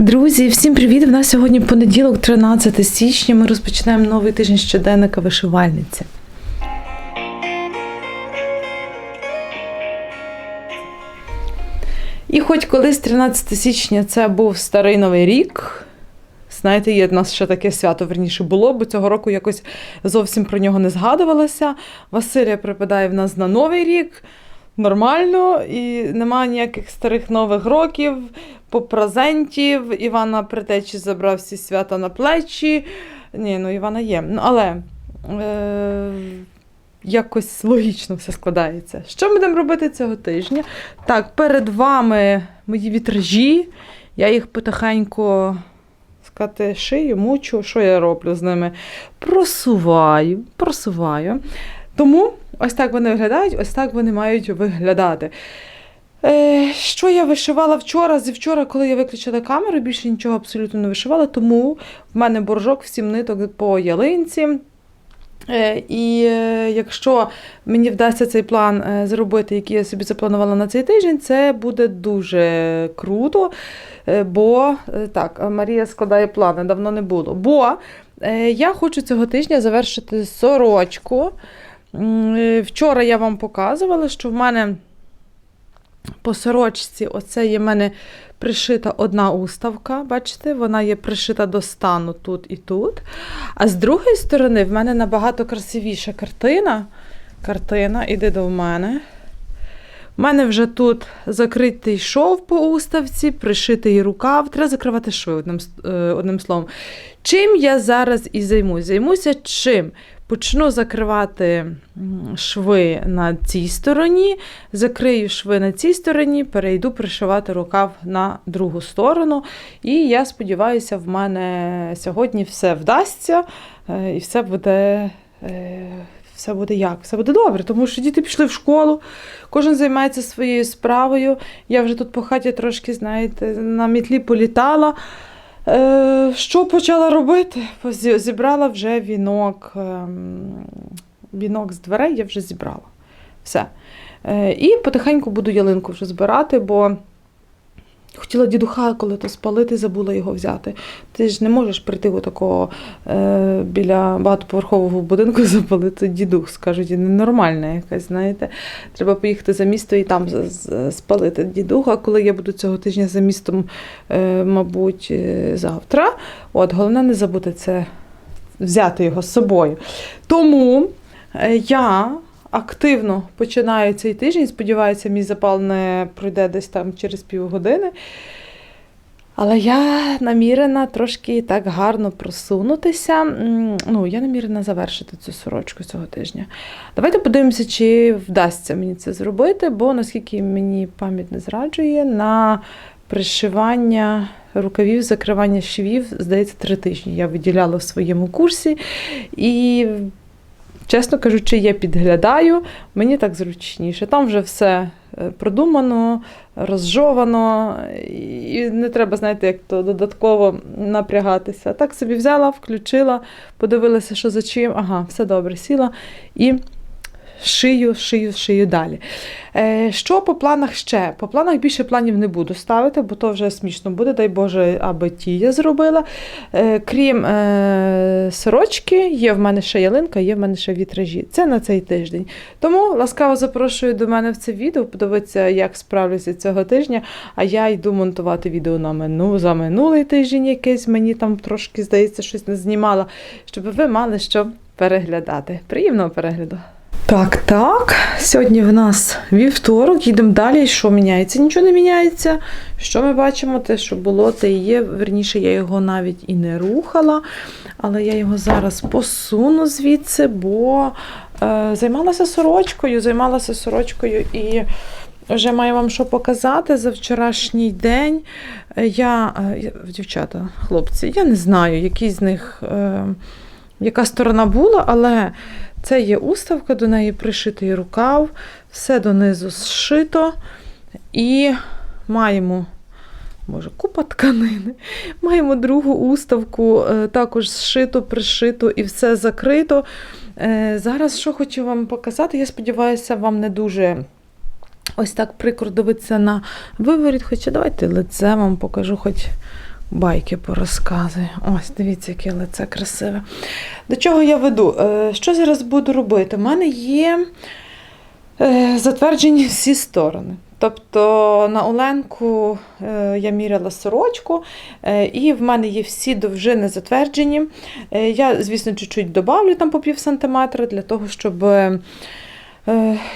Друзі, всім привіт! У нас сьогодні понеділок, 13 січня. Ми розпочинаємо новий тиждень щоденника вишивальниці. І хоч колись 13 січня це був старий новий рік. Знаєте, є в нас ще таке свято верніше було, бо цього року якось зовсім про нього не згадувалося. Василія припадає в нас на новий рік. Нормально, і немає ніяких старих нових років, по презентів. Івана Притечі забрав всі свята на плечі. Ні, ну Івана є. Ну, але е, якось логічно все складається. Що ми будемо робити цього тижня? Так, перед вами мої вітражі. Я їх потихеньку сказати, шию, мучу. Що я роблю з ними? Просуваю, просуваю. Тому ось так вони виглядають, ось так вони мають виглядати. Е, що я вишивала вчора? Зі вчора, коли я виключила камеру, більше нічого абсолютно не вишивала, тому в мене боржок в сім ниток по ялинці. Е, І е, якщо мені вдасться цей план е, зробити, який я собі запланувала на цей тиждень, це буде дуже круто. Бо так, Марія складає плани, давно не було. Бо я хочу цього тижня завершити сорочку. Е, Вчора я вам показувала, що в мене по сорочці, оце є в мене пришита одна уставка. Бачите, вона є пришита до стану тут і тут. А з другої сторони, в мене набагато красивіша картина. Картина, іди до мене. У мене вже тут закритий шов по уставці, пришитий рукав. Треба закривати шви одним, е, одним словом. Чим я зараз і займусь? Займуся чим? Почну закривати шви на цій стороні, закрию шви на цій стороні, перейду пришивати рукав на другу сторону. І я сподіваюся, в мене сьогодні все вдасться е, і все буде. е, Все буде як? Все буде добре, тому що діти пішли в школу, кожен займається своєю справою. Я вже тут по хаті трошки, знаєте, на мітлі політала. Е, що почала робити? Зібрала вже вінок, ем, вінок з дверей я вже зібрала. Все. Е, і потихеньку буду ялинку вже збирати, бо хотіла дідуха коли то спалити, забула його взяти. Ти ж не можеш прийти отакого е, біля багатоповерхового будинку запалити дідух, скажуть, ненормальна якась, знаєте. Треба поїхати за місто і там спалити дідуха. Коли я буду цього тижня за містом, е, мабуть, е, завтра. От, головне не забути це взяти його з собою. Тому е, я активно починаю цей тиждень. Сподіваюся, мій запал не пройде десь там через півгодини. Але я намірена трошки так гарно просунутися. Ну, я намірена завершити цю сорочку цього тижня. Давайте подивимося, чи вдасться мені це зробити, бо наскільки мені пам'ять не зраджує, на пришивання рукавів, закривання швів, здається, три тижні я виділяла в своєму курсі. І, чесно кажучи, я підглядаю, мені так зручніше. Там вже все е, продумано, розжовано, і не треба, знаєте, як то додатково напрягатися. Так собі взяла, включила, подивилася, що за чим. Ага, все добре, сіла і шию, шию, шию далі. Е, що по планах ще? По планах більше планів не буду ставити, бо то вже смішно буде, дай Боже, аби ті я зробила. Е, крім е, сорочки, є в мене ще ялинка, є в мене ще вітражі. Це на цей тиждень. Тому ласкаво запрошую до мене в це відео, подивитися, як справлюся цього тижня. А я йду монтувати відео на мину за минулий тиждень якийсь. Мені там трошки, здається, щось не знімала, щоб ви мали що переглядати. Приємного перегляду! Так, так. Сьогодні в нас вівторок, їдемо далі. Що міняється? Нічого не міняється. Що ми бачимо? Те, що було, те і є. Верніше, я його навіть і не рухала, але я його зараз посуну звідси, бо е, займалася сорочкою, займалася сорочкою і. Вже маю вам що показати за вчорашній день. Е, Я, е, я- дівчата, хлопці, я не знаю, який з них, е, яка сторона була, але це є уставка, до неї пришитий рукав, все донизу зшито. І маємо, може, купа тканини. Маємо другу уставку, е, також зшито, пришито і все закрито. Е, Зараз що хочу вам показати, я сподіваюся, вам не дуже. Ось так прикро дивитися на виворіт, хоча давайте лице вам покажу, хоч байки порозказую. Ось, дивіться, яке лице красиве. До чого я веду? Е, Що зараз буду робити? У мене є е, затверджені всі сторони. Тобто на Оленку е, я міряла сорочку, і в мене є всі довжини затверджені. Я, звісно, чуть-чуть добавлю там по пів сантиметра для того, щоб.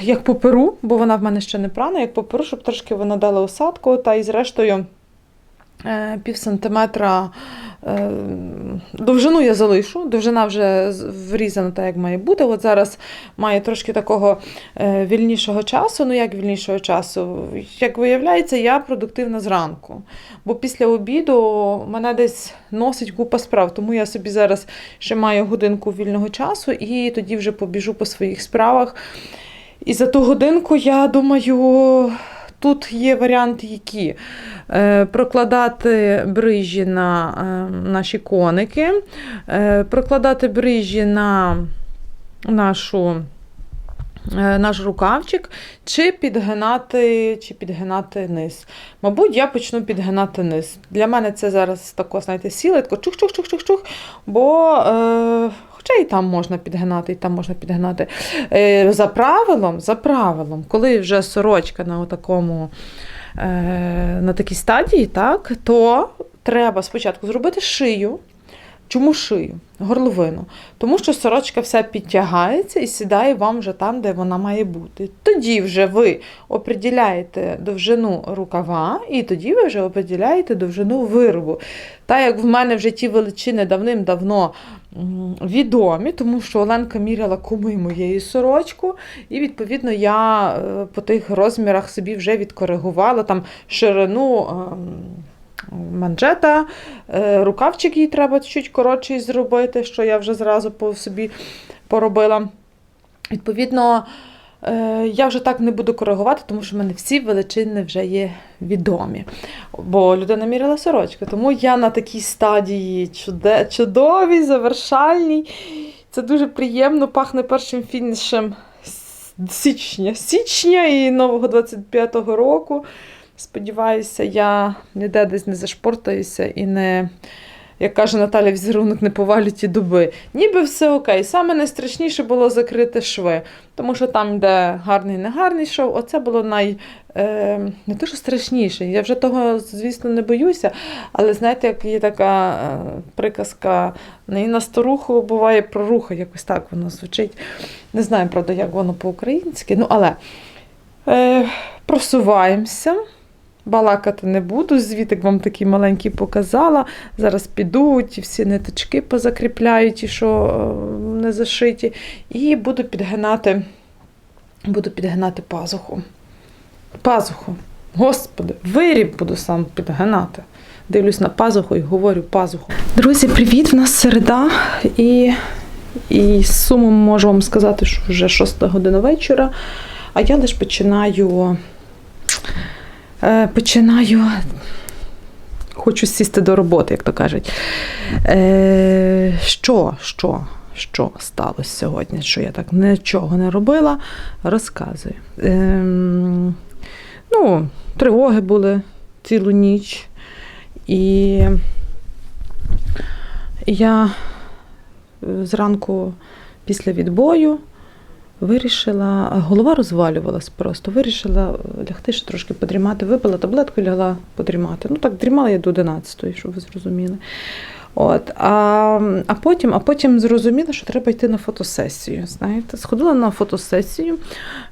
Як по перу, бо вона в мене ще не прана, як по перу, щоб трошки вона дала осадку, та і зрештою пів сантиметра е, довжину я залишу. Довжина вже врізана так, як має бути. От зараз має трошки такого е, вільнішого часу. Ну, як вільнішого часу? Як виявляється, я продуктивна зранку. Бо після обіду мене десь носить купа справ. Тому я собі зараз ще маю годинку вільного часу і тоді вже побіжу по своїх справах. І за ту годинку, я думаю, тут є варіанти, які Е, прокладати брижі на е, наші коники, е, прокладати брижі на нашу. Наш рукавчик, чи підгинати, чи підгинати низ. Мабуть, я почну підгинати низ. Для мене це зараз тако, знаєте, сіла, тако чух-чух-чух-чух-чух, бо е, хоча і там можна підгинати, і там можна підгинати. Е, за правилом, за правилом, коли вже сорочка на такому е, на такій стадії, так, то треба спочатку зробити шию. Чому шию? Горловину. Тому що сорочка вся підтягається і сідає вам вже там, де вона має бути. Тоді вже ви определяєте довжину рукава, і тоді ви вже определяєте довжину виробу. Та як в мене вже ті величини давним-давно відомі, тому що Оленка міряла куми моєї сорочку, і відповідно я е, по тих розмірах собі вже відкоригувала там ширину. Манжета, е, рукавчик їй треба чуть коротший зробити, що я вже зразу по собі поробила. Відповідно, е, я вже так не буду коригувати, тому що в мене всі величини вже є відомі. Бо людина міряла сорочку. Тому я на такій стадії чудовій, завершальній. Це дуже приємно, пахне першим фінішем січня, січня і нового 25-го року. Сподіваюся, я ніде десь не зашпортаюся і не, як каже Наталя, візерунок не повалю ті дуби. Ніби все окей. Саме найстрашніше було закрити шви, тому що там, де гарний негарний шов, оце було най, е, не що страшніше. Я вже того, звісно, не боюся, але знаєте, як є така е, приказка, не на старуху буває проруха, якось так воно звучить. Не знаю, правда, як воно по-українськи, ну але е, просуваємося. Балакати не буду, звітик вам такий маленький показала. Зараз підуть, і всі ниточки позакріпляю, ті, що е, не зашиті, і буду підгинати, буду підгинати пазуху. Пазуху. Господи, виріб буду сам підгинати. Дивлюсь на пазуху і говорю пазуху. Друзі, привіт! В нас середа, і, і з сумом можу вам сказати, що вже 6 година вечора, а я лише починаю. Е, починаю. Хочу сісти до роботи, як то кажуть. Е, що, що, що сталося сьогодні? Що я так нічого не робила, розказую. Е, ну, тривоги були цілу ніч. І я е, зранку після відбою Вирішила, голова розвалювалась просто. Вирішила лягти ще трошки подрімати. Випила таблетку і лягла подрімати. Ну так, дрімала я до 11, щоб ви зрозуміли. От, а, а, потім, а потім зрозуміла, що треба йти на фотосесію. Знаєте, сходила на фотосесію.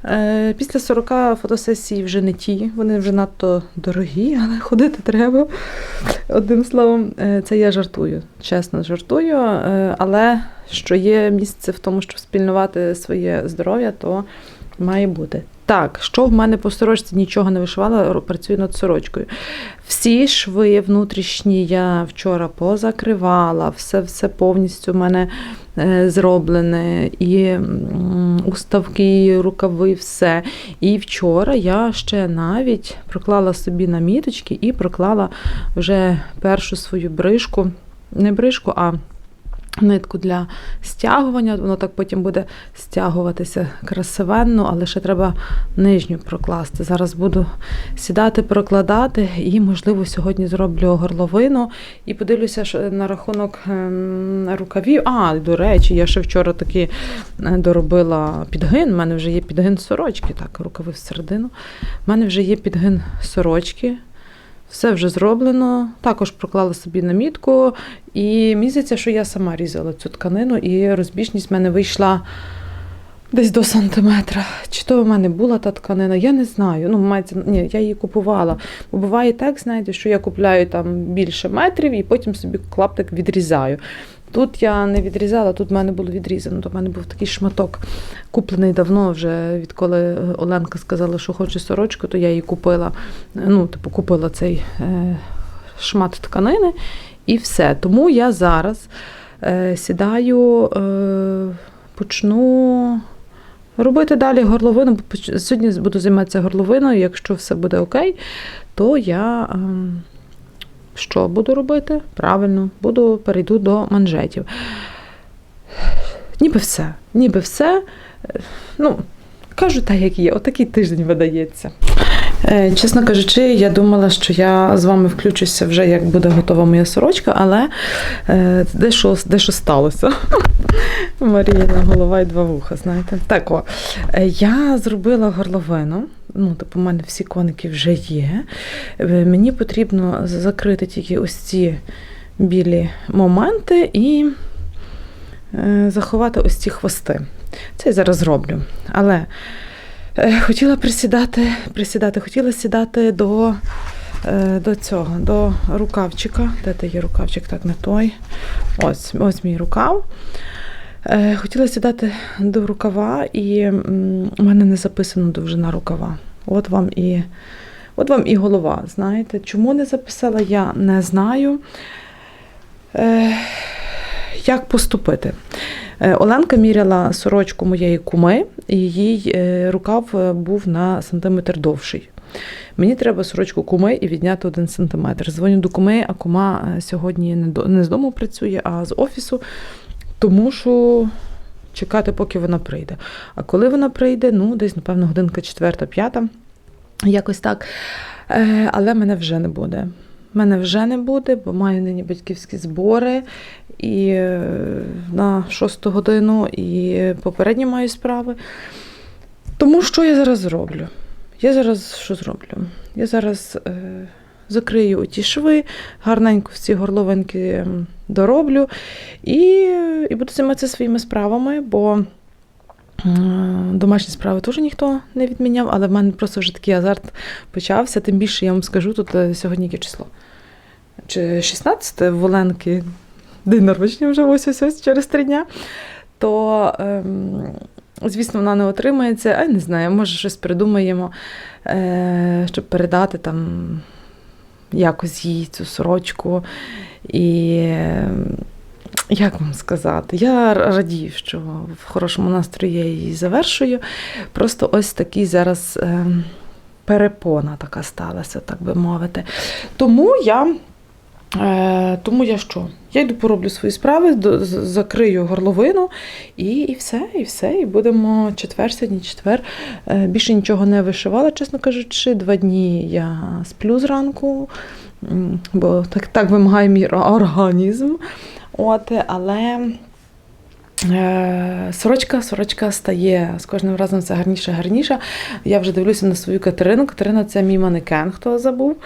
Е, після 40 фотосесій вже не ті, вони вже надто дорогі, але ходити треба. Одним словом, е, це я жартую, чесно жартую, е, але що є місце в тому, щоб спільнувати своє здоров'я, то має бути. Так, що в мене по сорочці нічого не вишивала, працюю над сорочкою. Всі шви внутрішні я вчора позакривала, все, все повністю в мене е, зроблене, і уставки, і рукави, все. І вчора я ще навіть проклала собі наміточки і проклала вже першу свою брижку, не брижку, а нитку для стягування. Воно так потім буде стягуватися красивенно, але ще треба нижню прокласти. Зараз буду сідати, прокладати, і, можливо, сьогодні зроблю горловину і подивлюся на рахунок ем, рукавів. А, до речі, я ще вчора таки е, доробила підгин. У мене вже є підгин сорочки, так, рукави всередину. У мене вже є підгин сорочки. Все вже зроблено. Також проклала собі намітку. І місяця, що я сама різала цю тканину, і розбіжність в мене вийшла десь до сантиметра. Чи то в мене була та тканина, я не знаю. Ну, мається, ні, я її купувала. Бо буває так, знаєте, що я купляю там більше метрів і потім собі клаптик відрізаю. Тут я не відрізала, тут в мене було відрізано. В мене був такий шматок, куплений давно вже, відколи Оленка сказала, що хоче сорочку, то я її купила. Ну, типу, купила цей е, шмат тканини і все. Тому я зараз е, сідаю, е, почну робити далі горловину. бо Сьогодні буду займатися горловиною. Якщо все буде окей, то я. Що буду робити? Правильно, буду перейду до манжетів. Ніби все. Ніби все. Е, Ну, кажу так, як є. Отакий тиждень видається. Е, Чесно кажучи, я думала, що я з вами включуся вже як буде готова моя сорочка, але е, дещо, дещо сталося. Маріїна голова і два вуха, знаєте. Так, о, е, я зробила горловину. Ну, типу, у мене всі коники вже є. Мені потрібно закрити тільки ось ці білі моменти і заховати ось ці хвости. Це я зараз зроблю. Але хотіла присідати, присідати, хотіла сідати до, е, до цього, до рукавчика. Де ти є рукавчик? Так, не той. Ось, ось мій рукав. Е, Хотіла сідати до рукава, і у мене не записано довжина рукава. От вам і, от вам і голова. Знаєте, чому не записала, я не знаю. Е, як поступити? Е, Оленка міряла сорочку моєї куми, і їй е, рукав е, був на сантиметр довший. Мені треба сорочку куми і відняти один сантиметр. Дзвоню до куми, а кума сьогодні не з дому працює, а з офісу, тому що чекати, поки вона прийде. А коли вона прийде, ну, десь, напевно, годинка четверта, п'ята, якось так. Але мене вже не буде. Мене вже не буде, бо маю нині батьківські збори і е, на шосту годину, і попередні маю справи. Тому що я зараз зроблю? Я зараз що зроблю? Я зараз е, закрию ті шви, гарненько всі горловинки дороблю і, і буду займатися своїми справами, бо е, домашні справи теж ніхто не відміняв, але в мене просто вже такий азарт почався. Тим більше я вам скажу тут е, сьогодні яке число. Чи 16 в день народження вже ось ось ось через три дня. То, ем, звісно, вона не отримається, а не знаю, може щось придумаємо, е, щоб передати там якось їй цю сорочку. І е, як вам сказати, я радію, що в хорошому настрої я її завершую. Просто ось такий зараз е, перепона така сталася, так би мовити. Тому я. Е, тому я що? Я йду пороблю свої справи, закрию горловину і, і все, і все. І будемо четвер, сьогодні четвер. Е, більше нічого не вишивала, чесно кажучи. Два дні я сплю зранку, бо так, так вимагає мій організм. От, але сорочка, сорочка стає з кожним разом все гарніше, гарніше. Я вже дивлюся на свою Катерину. Катерина це мій манекен, хто забув.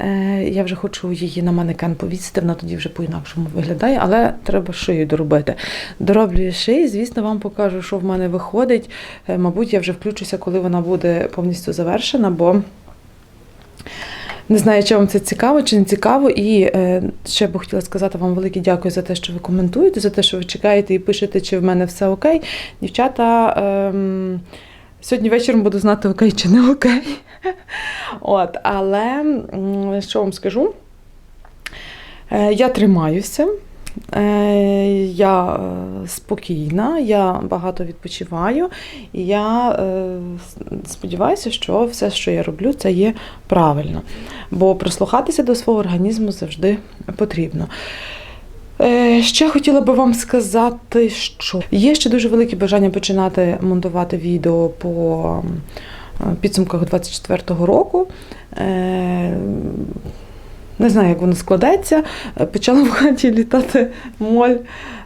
Е, Я вже хочу її на манекен повісити, вона тоді вже по-інакшому виглядає, але треба шию доробити. Дороблюю шиї, звісно, вам покажу, що в мене виходить. Е, Мабуть, я вже включуся, коли вона буде повністю завершена, бо. Не знаю, чи вам це цікаво, чи не цікаво. І е, ще б хотіла сказати вам велике дякую за те, що ви коментуєте, за те, що ви чекаєте і пишете, чи в мене все окей. Дівчата, ем, сьогодні вечором буду знати, окей чи не окей. От, але що вам скажу? Е, я тримаюся. Е, Я е, спокійна, я багато відпочиваю, і я е, сподіваюся, що все, що я роблю, це є правильно. Бо прислухатися до свого організму завжди потрібно. Ще хотіла би вам сказати, що є ще дуже велике бажання починати монтувати відео по підсумках 24-го року. Не знаю, як воно складеться. Е, Почала в хаті літати моль.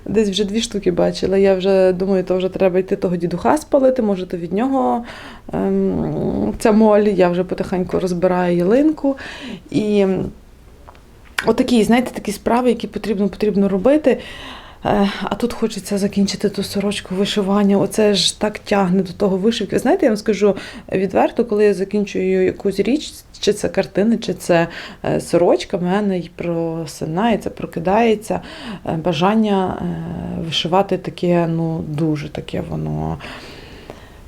Десь вже дві штуки бачила. Я вже думаю, то вже треба йти того дідуха спалити, може, то від нього ем, ця моль. Я вже потихеньку розбираю ялинку. І отакі, знаєте, такі справи, які потрібно, потрібно робити. Е, А тут хочеться закінчити ту сорочку вишивання. Оце ж так тягне до того вишивки. Знаєте, я вам скажу відверто, коли я закінчую якусь річ, чи це картина, чи це е, сорочка, в мене й просинається, прокидається е, бажання вишивати таке, ну, дуже таке воно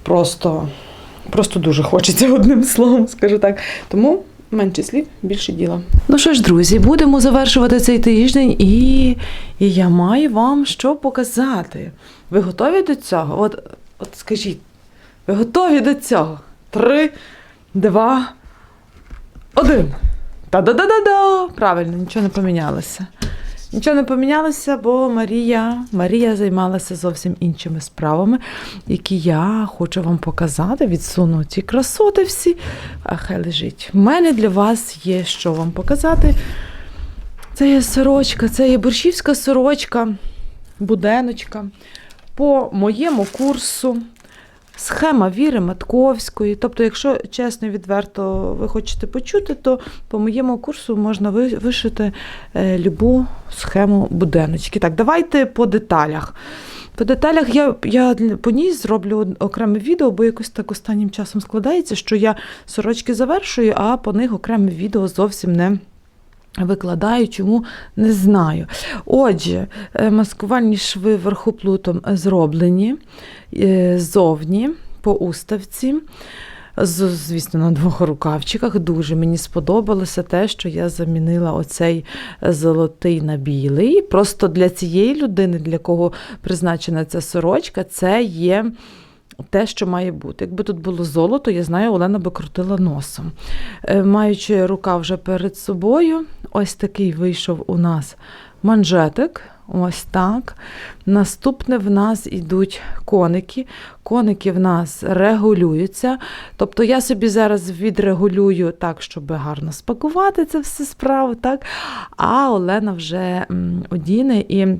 просто, просто дуже хочеться одним словом, скажу так. Тому менше слів, більше діла. Ну що ж, друзі, будемо завершувати цей тиждень, і, і я маю вам що показати. Ви готові до цього? От, от скажіть, ви готові до цього? Три, два, один. Та-да-да-да-да! Правильно, нічого не помінялося. Нічого не помінялося, бо Марія, Марія займалася зовсім іншими справами, які я хочу вам показати. Відсуну ці красоти всі. А хай лежить. У мене для вас є що вам показати. Це є сорочка, це є борщівська сорочка, буденочка. По моєму курсу схема Віри Матковської. Тобто, якщо чесно і відверто ви хочете почути, то по моєму курсу можна вишити е, любу схему буденочки. Так, давайте по деталях. По деталях я, я по ній зроблю окреме відео, бо якось так останнім часом складається, що я сорочки завершую, а по них окреме відео зовсім не. Викладаю, чому не знаю. Отже, е, маскувальні шви верху плутом зроблені е, ззовні по уставці. Звісно, на двох рукавчиках дуже мені сподобалося те, що я замінила оцей золотий на білий. Просто для цієї людини, для кого призначена ця сорочка, це є те, що має бути. Якби тут було золото, я знаю, Олена би крутила носом. Е, Маючи рука вже перед собою, ось такий вийшов у нас манжетик. Ось так. Наступне в нас йдуть коники. Коники в нас регулюються. Тобто я собі зараз відрегулюю так, щоб гарно спакувати це все справу, так? а Олена вже одіне і.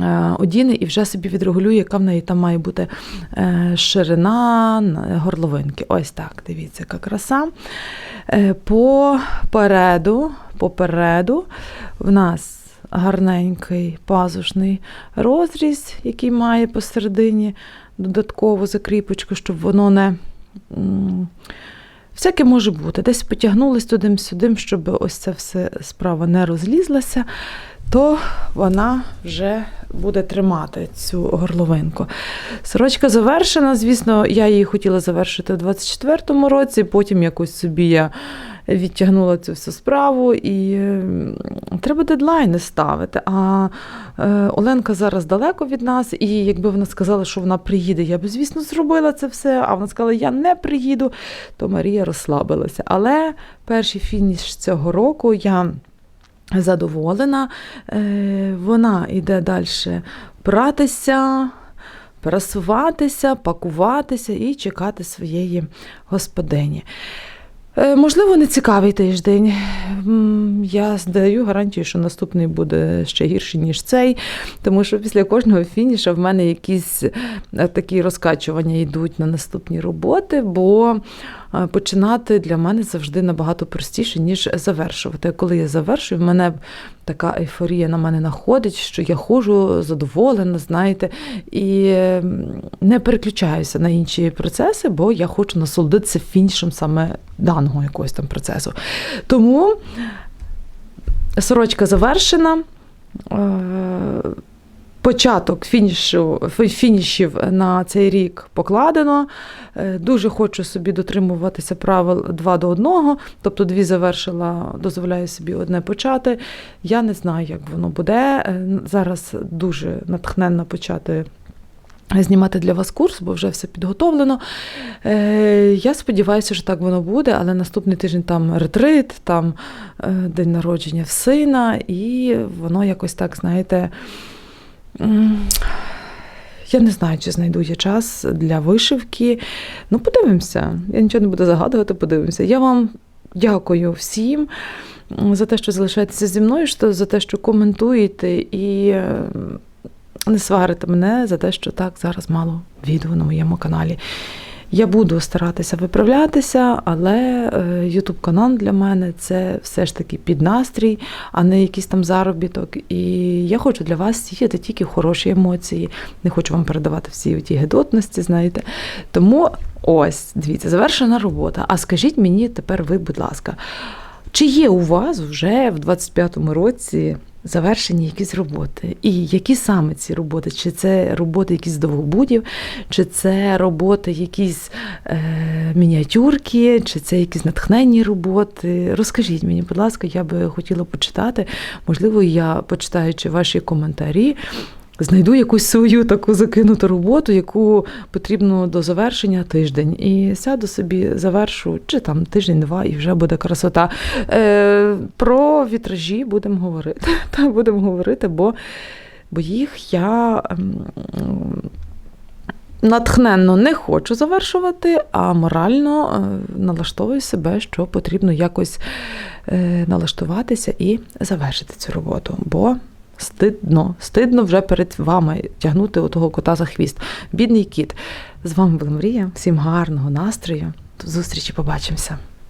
Е, Одіне і вже собі відрегулює, яка в неї там має бути е, ширина горловинки. Ось так, дивіться, яка краса. Е, Попереду, попереду в нас гарненький пазушний розріз, який має посередині додаткову закріпочку, щоб воно не. Всяке може бути. Десь потягнулись туди-сюди, щоб ось ця все справа не розлізлася, то вона вже буде тримати цю горловинку. Сорочка завершена. Звісно, я її хотіла завершити у 24-му році, потім якось собі я відтягнула цю всю справу і треба дедлайни ставити. А е, Оленка зараз далеко від нас, і якби вона сказала, що вона приїде, я б, звісно, зробила це все. А вона сказала, я не приїду, то Марія розслабилася. Але перший фініш цього року я задоволена. Е, Вона йде далі братися, пересуватися, пакуватися і чекати своєї господині. Е, Можливо, не цікавий тиждень. Я здаю гарантію, що наступний буде ще гірший, ніж цей, тому що після кожного фініша в мене якісь е, такі розкачування йдуть на наступні роботи, бо починати для мене завжди набагато простіше, ніж завершувати. Коли я завершую, в мене така ейфорія на мене находить, що я ходжу задоволена, знаєте, і е, не переключаюся на інші процеси, бо я хочу насолодитися фінішем саме даного якогось там процесу. Тому сорочка завершена. Е, Початок фінішу, фінішів на цей рік покладено. Е, Дуже хочу собі дотримуватися правил 2 до 1, тобто дві завершила, дозволяю собі одне почати. Я не знаю, як воно буде. Е, Зараз дуже натхненно почати знімати для вас курс, бо вже все підготовлено. Е, я сподіваюся, що так воно буде, але наступний тиждень там ретрит, там е, день народження в сина, і воно якось так, знаєте. Я не знаю, чи знайду я час для вишивки. Ну, подивимося. Я нічого не буду загадувати, подивимося. Я вам дякую всім за те, що залишаєтеся зі мною, за те, що коментуєте і не сварите мене за те, що так зараз мало відео на моєму каналі. Я буду старатися виправлятися, але YouTube канал для мене це все ж таки під настрій, а не якийсь там заробіток. І я хочу для вас сіяти тільки хороші емоції. Не хочу вам передавати всі ті гедотності, знаєте. Тому ось, дивіться, завершена робота. А скажіть мені тепер ви, будь ласка, чи є у вас вже в 25-му році завершені якісь роботи? І які саме ці роботи? Чи це роботи якісь довгобудів, чи це роботи якісь е, мініатюрки, чи це якісь натхненні роботи? Розкажіть мені, будь ласка, я би хотіла почитати. Можливо, я, почитаючи ваші коментарі, знайду якусь свою таку закинуту роботу, яку потрібно до завершення тиждень. І сяду собі, завершу, чи там тиждень-два, і вже буде красота. Е, про вітражі будемо говорити. Та будемо говорити, бо, бо їх я. ем, Натхненно не хочу завершувати, а морально е, налаштовую себе, що потрібно якось е, налаштуватися і завершити цю роботу. Бо стидно, стидно вже перед вами тягнути отого кота за хвіст. Бідний кіт. З вами була Мрія. Всім гарного настрою. До зустрічі, побачимося.